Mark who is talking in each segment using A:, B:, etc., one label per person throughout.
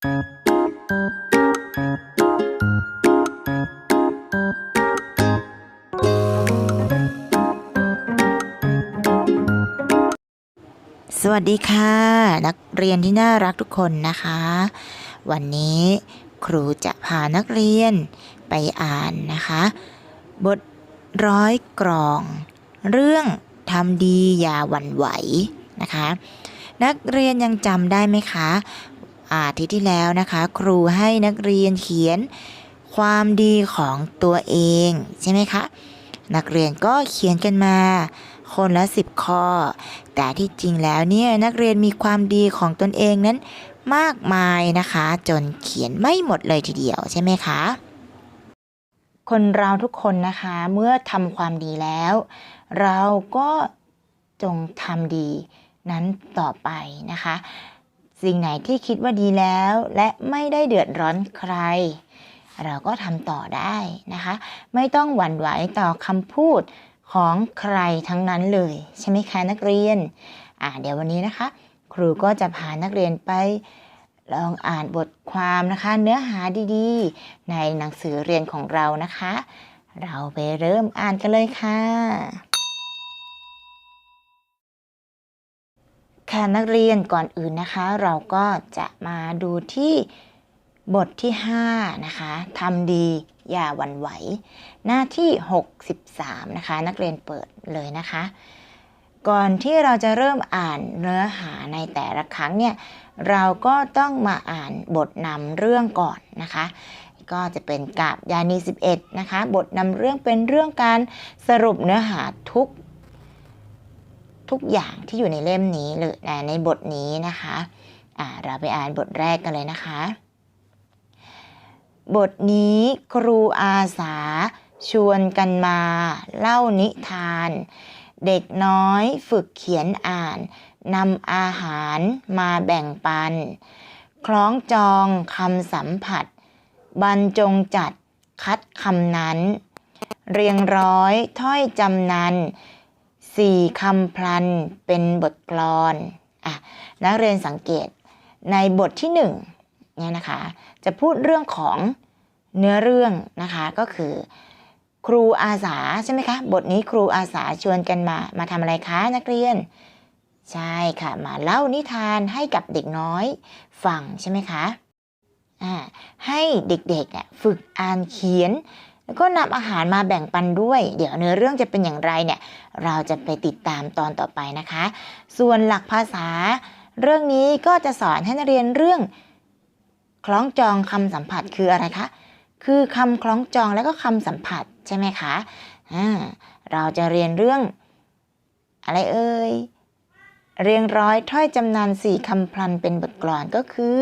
A: สวัสดีค่ะ นักเรียนที่น่ารักทุกคนนะคะ วันนี้ครูจะพานักเรียนไปอ่านนะคะ บทร้อยกรอง เรื่องทำดีอย่าหวั่นไหวนะคะ นักเรียนยังจำได้ไหมคะ อาทิตย์ที่แล้วนะคะ ครูให้นักเรียนเขียนความดีของตัวเองใช่ไหมคะ นักเรียนก็เขียนกันมา คนละสิบข้อ แต่ที่จริงแล้วเนี่ยนักเรียนมีความดีของตนเองนั้นมากมายนะคะ จนเขียนไม่หมดเลยทีเดียวใช่ไหมคะ คนเราทุกคนนะคะเมื่อทำความดีแล้ว เราก็จงทำดีนั้นต่อไปนะคะ สิ่งไหนที่คิดว่าดีแล้ว และไม่ได้เดือดร้อนใคร เราก็ทำต่อได้นะคะ ไม่ต้องหวั่นไหวต่อคำพูดของใครทั้งนั้นเลย ใช่ไหมคะนักเรียนอ่าเดี๋ยววันนี้นะคะ ครูก็จะพานักเรียนไปลองอ่านบทความนะคะ เนื้อหาดีๆ ในหนังสือเรียนของเรานะคะ เราไปเริ่มอ่านกันเลยค่ะ ค่ะนักเรียนก่อนอื่นนะคะ เราก็จะมาดูที่บทที่ 5 นะคะทำดีอย่าหวั่นไหว หน้าที่ 63 นะคะ นักเรียนเปิดเลยนะคะ ก่อนที่เราจะเริ่มอ่านเนื้อหาในแต่ละครั้งเนี่ย เราก็ต้องมาอ่านบทนำเรื่องก่อนนะคะ ก็จะเป็นกาบยานี 11 นะคะ บทนำเรื่องเป็นเรื่องการสรุปเนื้อหาทุก ทุกอย่างที่อยู่ในเล่มนี้หรือในบทนี้นะคะอ่าเราไปอ่านบทแรกกันเลยนะคะ บทนี้ครูอาสาชวนกันมา เล่านิทาน เด็กน้อยฝึกเขียนอ่านนำอาหารมาแบ่งปัน คล้องจองคำสัมผัส บรรจงจัดคัดคำนั้น เรียงร้อยถ้อยจำนัน สี่คำพลันเป็นบทกลอนอะนักเรียนสังเกตในบทที่หนึ่งเนี่ยนะคะ จะพูดเรื่องของเนื้อเรื่องนะคะก็คือ ครูอาสาใช่ไหมคะ บทนี้ครูอาสาชวนกันมามาทำอะไรคะนักเรียน ใช่ค่ะมาเล่านิทานให้กับเด็กน้อยฟังใช่ไหมคะอ่าให้เด็กๆเนี่ยฝึกอ่านเขียน แล้วก็นำอาหารมาแบ่งปันด้วย เดี๋ยวเนื้อเรื่องจะเป็นอย่างไรเนี่ยเราจะไปติดตามตอนต่อไปนะคะ ส่วนหลักภาษา เรื่องนี้ก็จะสอนให้นักเรียนเรื่อง คล้องจองคำสัมผัสคืออะไรคะ คือคำคล้องจองแล้วก็คำสัมผัสใช่ไหมคะอ่าเราจะเรียนเรื่องอะไรเอ่ย เรียงร้อยถ้อยจำนานสี่คำพลันเป็นบทกลอนก็คือ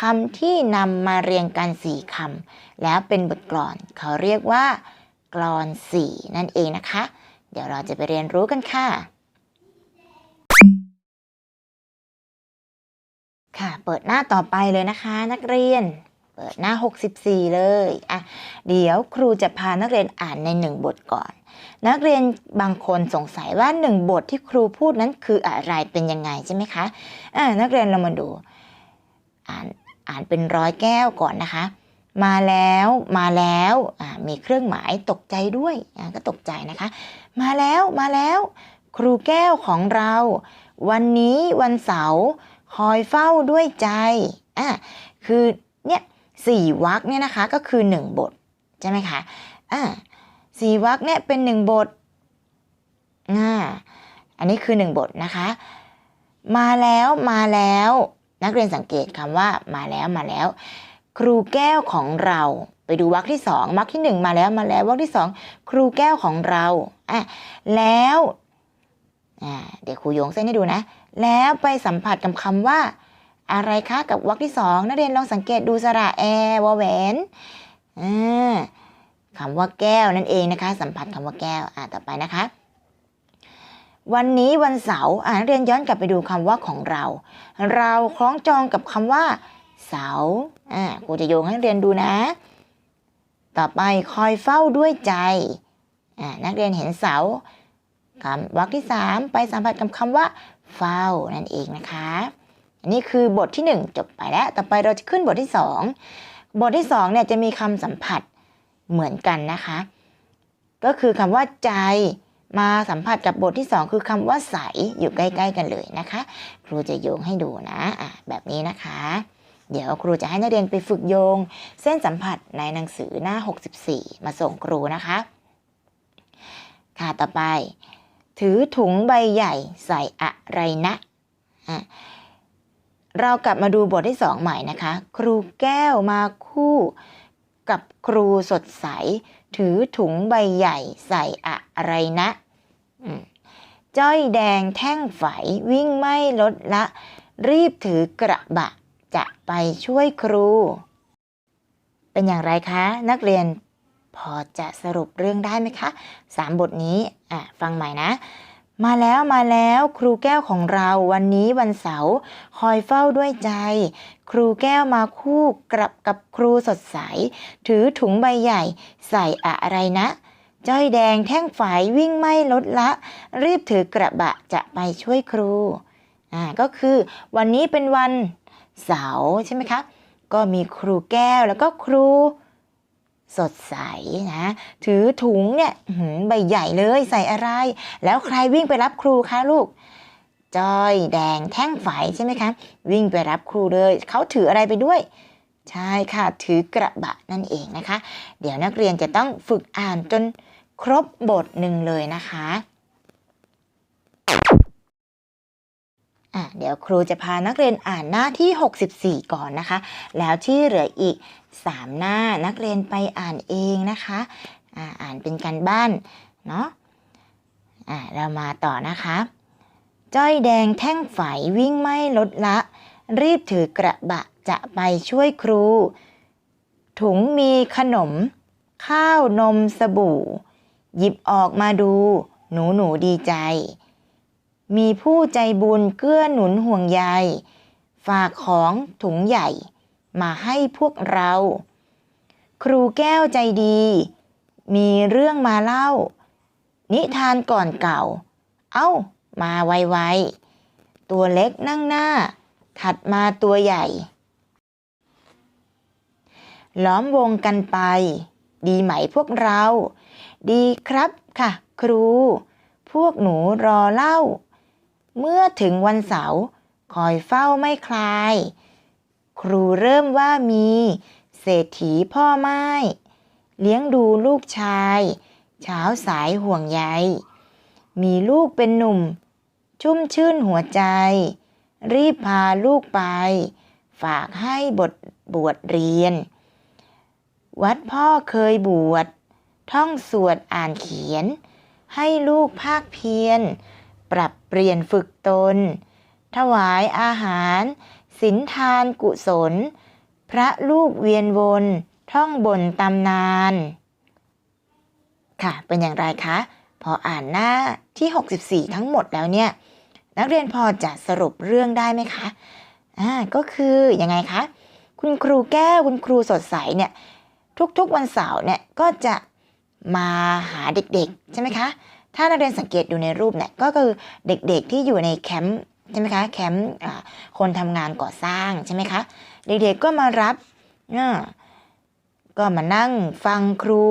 A: คำที่นำมาเรียงกันสี่คำแล้วเป็นบทกลอน เขาเรียกว่า กลอนสี่นั่นเองนะคะ เดี๋ยวเราจะไปเรียนรู้กันค่ะ ค่ะ เปิดหน้าต่อไปเลยนะคะ นักเรียน ปิดหน้า 64 เลยอะเดี๋ยวครูจะพานักเรียนอ่านในหนึ่งบทก่อน นักเรียนบางคนสงสัยว่าหนึ่งบทที่ครูพูดนั้นคืออะไรเป็นยังไงใช่ไหมคะอ่านักเรียนเรามาดู อ่านอ่านเป็นร้อยแก้วก่อนนะคะ มาแล้วมาแล้วอ่ามีเครื่องหมายตกใจด้วยอ่าก็ตกใจนะคะ มาแล้วมาแล้ว ครูแก้วของเรา วันนี้วันเสาร์คอยเฝ้าด้วยใจอะคือเนี่ย สี่วรรคเนี่ยนะคะก็คือหนึ่งบทใช่ไหมคะอ่าสี่วรรคเนี่ยเป็นหนึ่งบทอ่าอันนี้คือหนึ่งบทนะคะ มาแล้วมาแล้วนักเรียนสังเกตคำว่ามาแล้วมาแล้ว ครูแก้วของเราไปดูวรรคที่สองวรรคที่หนึ่งมาแล้วมาแล้ววรรคที่สองครูแก้วของเราอะแล้วอ่าเดี๋ยวครูโยงเส้นให้ดูนะ แล้วไปสัมผัสกับคำว่า อะไรคะกับวรรคที่สองนักเรียนลองสังเกตดูสระแอวอแหวนอ่าคำว่าแก้วนั่นเองนะคะ สัมผัสคำว่าแก้วอ่าต่อไปนะคะ วันนี้วันเสาร์อ่านักเรียนย้อนกลับไปดูคำว่าของเรา เราคล้องจองกับคำว่า เสาร์อ่าครูจะโยงให้นักเรียนดูนะ ต่อไปคอยเฝ้าด้วยใจอ่านักเรียนเห็นเสาคำวรรคที่สามไปสัมผัสกับคำว่า เฝ้านั่นเองนะคะอั นนี้คือบทที่ 1 จบไปแล้ว ต่อไปเราจะขึ้นบทที่ 2 บทที่2เนี่ยจะมีคำสัมผัสเหมือนกันนะคะ ก็คือคำว่าใจมาสัมผัสกับบทที่ 2 คือคำว่าใสอยู่ใกล้ๆกันเลยนะคะ ครูจะโยงให้ดูนะะแบบนี้นะคะ เดี๋ยวครูจะให้นักเรียนไปฝึกโยง เส้นสัมผัสในหนังสือหน้า 64 มาส่งครูนะคะ ค่ะต่อไป ถือถุงใบใหญ่ใส่อะไรนะอะ เรากลับมาดูบทที่สองใหม่นะคะ ครูแก้วมาคู่กับครูสดใส ถือถุงใบใหญ่ใส่อะไรนะจ้อยแดงแท่งไฝวิ่งไม่ลดละ รีบถือกระบะ จะไปช่วยครู เป็นอย่างไรคะ นักเรียนพอจะสรุปเรื่องได้ไหมคะสามบทนี้ อะ ฟังใหม่นะ มาแล้วมาแล้วครูแก้วของเราวันนี้วันเสาร์คอยเฝ้าด้วยใจ ครูแก้วมาคู่กลับกับครูสดใส ถือถุงใบใหญ่ ใส่อะไรนะ จ้อยแดงแท่งฝายวิ่งไม่ลดละ รีบถือกระบะจะไปช่วยครูอ่าก็คือวันนี้เป็นวันเสาร์ใช่ไหมคะ ก็มีครูแก้วแล้วก็ครู สดใสนะ ถือถุงเนี่ยหือใบใหญ่เลยใส่อะไร แล้วใครวิ่งไปรับครูคะลูกจอยแดงแท่งไฝใช่ไหมคะ วิ่งไปรับครูเลยเขาถืออะไรไปด้วย ใช่ค่ะถือกระบะนั่นเองนะคะ เดี๋ยวนักเรียนจะต้องฝึกอ่านจนครบบทหนึ่งเลยนะคะ อะเดี๋ยวครูจะพานักเรียนอ่านหน้าที่ 64 ก่อนนะคะ แล้วที่เหลืออีก 3 หน้านักเรียนไปอ่านเองนะคะอ่าอ่านเป็นการบ้านเนาะอ่าเรามาต่อนะคะ จ้อยแดงแท่งไฝวิ่งไม่ลดละ รีบถือกระบะจะไปช่วยครู ถุงมีขนม ข้าวนมสบู่ หยิบออกมาดู หนูหนูดีใจ มีผู้ใจบุญเกื้อหนุนห่วงใย ฝากของถุงใหญ่มาให้พวกเรา ครูแก้วใจดี มีเรื่องมาเล่า นิทานก่อนเก่า เอ้า มาไวๆ ตัวเล็กนั่งหน้า ถัดมาตัวใหญ่ ล้อมวงกันไป ดีไหมพวกเรา ดีครับค่ะ ครู พวกหนูรอเล่า เมื่อถึงวันเสาร์คอยเฝ้าไม่คลาย ครูเริ่มว่ามี เศรษฐีพ่อไม้เลี้ยงดูลูกชาย เช้าสายห่วงใย มีลูกเป็นหนุ่ม ชุ่มชื่นหัวใจ รีบพาลูกไป ฝากให้บทบวชเรียน วัดพ่อเคยบวช ท่องสวดอ่านเขียน ให้ลูกภาคเพียร ปรับเปลี่ยนฝึกตน ถวายอาหารสินทานกุศล พระลูกเวียนวนท่องบนตำนาน ค่ะ เป็นอย่างไรคะ พออ่านหน้าที่ 64 ทั้งหมดแล้วเนี่ย นักเรียนพอจะสรุปเรื่องได้ไหมคะอ่าก็คือยังไงคะ คุณครูแก้วคุณครูสดใสเนี่ย ทุกๆวันเสาร์เนี่ยก็จะมาหาเด็กๆ ใช่ไหมคะ ถ้านักเรียนสังเกตดูในรูปเนี่ยก็คือเด็กๆที่อยู่ในแคมป์ใช่ไหมคะแคมป์คนทำงานก่อสร้างใช่ไหมคะเด็กๆก็มารับก็มานั่งฟังครู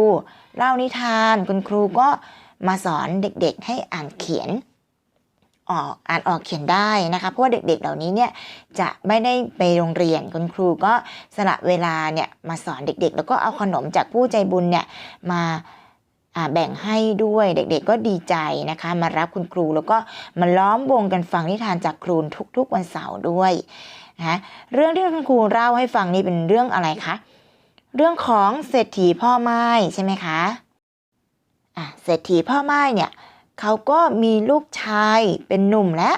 A: เล่านิทานคุณครูก็มาสอนเด็กๆให้อ่านเขียนออกอ่านออกเขียนได้นะคะเพราะว่าเด็กๆ เหล่านี้เนี่ยจะไม่ได้ไปโรงเรียนคุณครูก็สละเวลาเนี่ยมาสอนเด็กๆ แล้วก็เอาขนมจากผู้ใจบุญเนี่ยมา แบ่งให้ด้วยเด็กๆก็ดีใจนะคะ มารับคุณครูแล้วก็มาล้อมวงกันฟังนิทานจากครูทุกๆวันเสาร์ด้วยนะเรื่องที่คุณครูเล่าให้ฟังนี่เป็นเรื่องอะไรคะเรื่องของเศรษฐีพ่อไม้ใช่ไหมคะอะเศรษฐีพ่อไม้เนี่ยเขาก็มีลูกชายเป็นหนุ่มแล้ว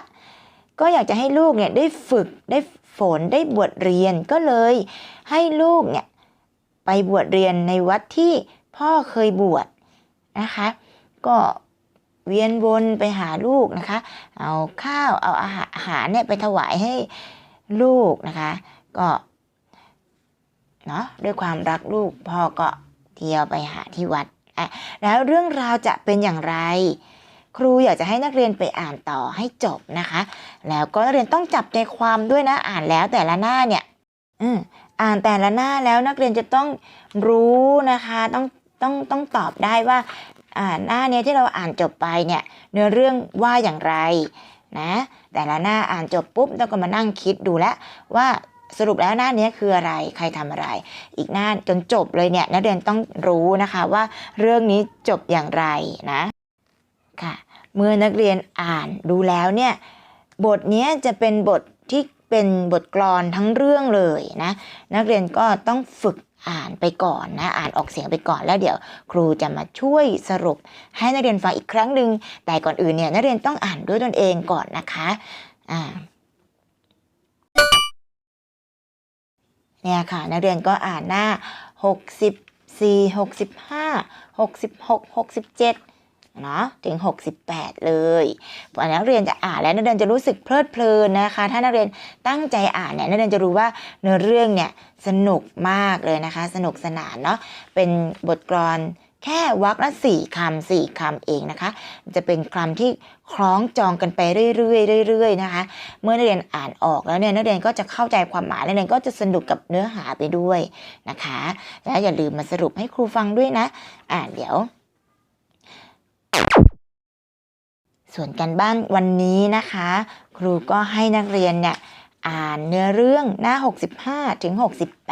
A: ก็อยากจะให้ลูกเนี่ยได้ฝึกได้ฝนได้บวชเรียนก็เลยให้ลูกเนี่ยไปบวชเรียนในวัดที่พ่อเคยบวช นะคะ ก็เวียนวนไปหาลูกนะคะ เอาข้าวเอาอาหาราหารเนี่ยไปถวายให้ลูกนะคะ ก็เนาะด้วยความรักลูกพ่อก็เที่ยวไปหาที่วัดอะแล้วเรื่องราวจะเป็นอย่างไร ครูอยากจะให้นักเรียนไปอ่านต่อให้จบนะคะ แล้วก็นักเรียนต้องจับใจความด้วยนะอ่านแล้วแต่ละหน้าเนี่ย อืมอ่านแต่ละหน้าแล้วนักเรียนจะต้องรู้นะคะ ต้อง ต้องต้องตอบได้ว่าหน้าเนี้ยที่เราอ่านจบไปเนี่ยเนื้อเรื่องว่าอย่างไรนะแต่ละหน้าอ่านจบปุ๊บเราก็มานั่งคิดดูแล้วว่าสรุปแล้วหน้าเนี้ยคืออะไรใครทำอะไร อีกหน้าจนจบเลยเนี่ยนักเรียนต้องรู้นะคะว่าเรื่องนี้จบอย่างไรนะค่ะเมื่อนักเรียนอ่านดูแล้วเนี่ยบทเนี้ยจะเป็นบทที่เป็นบทกลอนทั้งเรื่องเลยนะนักเรียนก็ต้องฝึก อ่านไปก่อนนะ อ่านออกเสียงไปก่อนแล้วเดี๋ยว ครูจะมาช่วยสรุป ให้นักเรียนฟังอีกครั้งหนึ่งแต่ก่อนอื่นเนี่ยนักเรียนต้องอ่านด้วยตนเองก่อนนะคะอ่าเนี่ยค่ะนักเรียนก็อ่านหน้า 64 65 66 67 เนาะถึง 68 เลยพอนักเรียนจะอ่านแล้วนักเรียนจะรู้สึกเพลิดเพลินนะคะ ถ้านักเรียนตั้งใจอ่านเนี่ยนักเรียนจะรู้ว่าเนื้อเรื่องเนี่ยสนุกมากเลยนะคะ สนุกสนานเนาะเป็นบทกลอนแค่วรรคละสี่คำสี่คำเองนะคะ จะเป็นคำที่คล้องจองกันไปเรื่อยๆเรื่อยๆนะคะ เมื่อนักเรียนอ่านออกแล้วเนี่ยนักเรียนก็จะเข้าใจความหมายนักเรียนก็จะสนุกกับเนื้อหาไปด้วยนะคะ และอย่าลืมมาสรุปให้ครูฟังด้วยนะอ่านเดี๋ยว ส่วนการบ้านวันนี้นะคะ ครูก็ให้นักเรียนเนี่ยอ่านเนื้อเรื่องหน้า 65 ถึง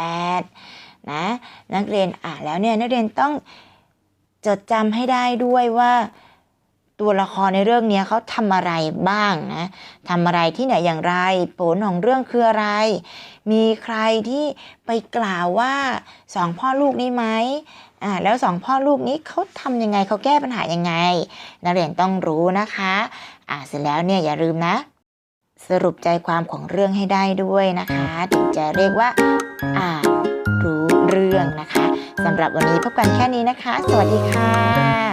A: 68 นะ นักเรียนอ่านแล้วเนี่ยนักเรียนต้องจดจำให้ได้ด้วยว่า ตัวละครในเรื่องนี้เขาทำอะไรบ้างนะทำอะไรที่ไหนอย่างไร ผลของเรื่องคืออะไร มีใครที่ไปกล่าวว่าสองพ่อลูกนี้ไหมอ่าแล้วสองพ่อลูกนี้เขาทำยังไงเขาแก้ปัญหายังไง นักเรียนต้องรู้นะคะอ่าเสร็จแล้วเนี่ยอย่าลืมนะ สรุปใจความของเรื่องให้ได้ด้วยนะคะถึงจะเรียกว่าอ่านรู้เรื่องนะคะสำหรับวันนี้พบกันแค่นี้นะคะ สวัสดีค่ะ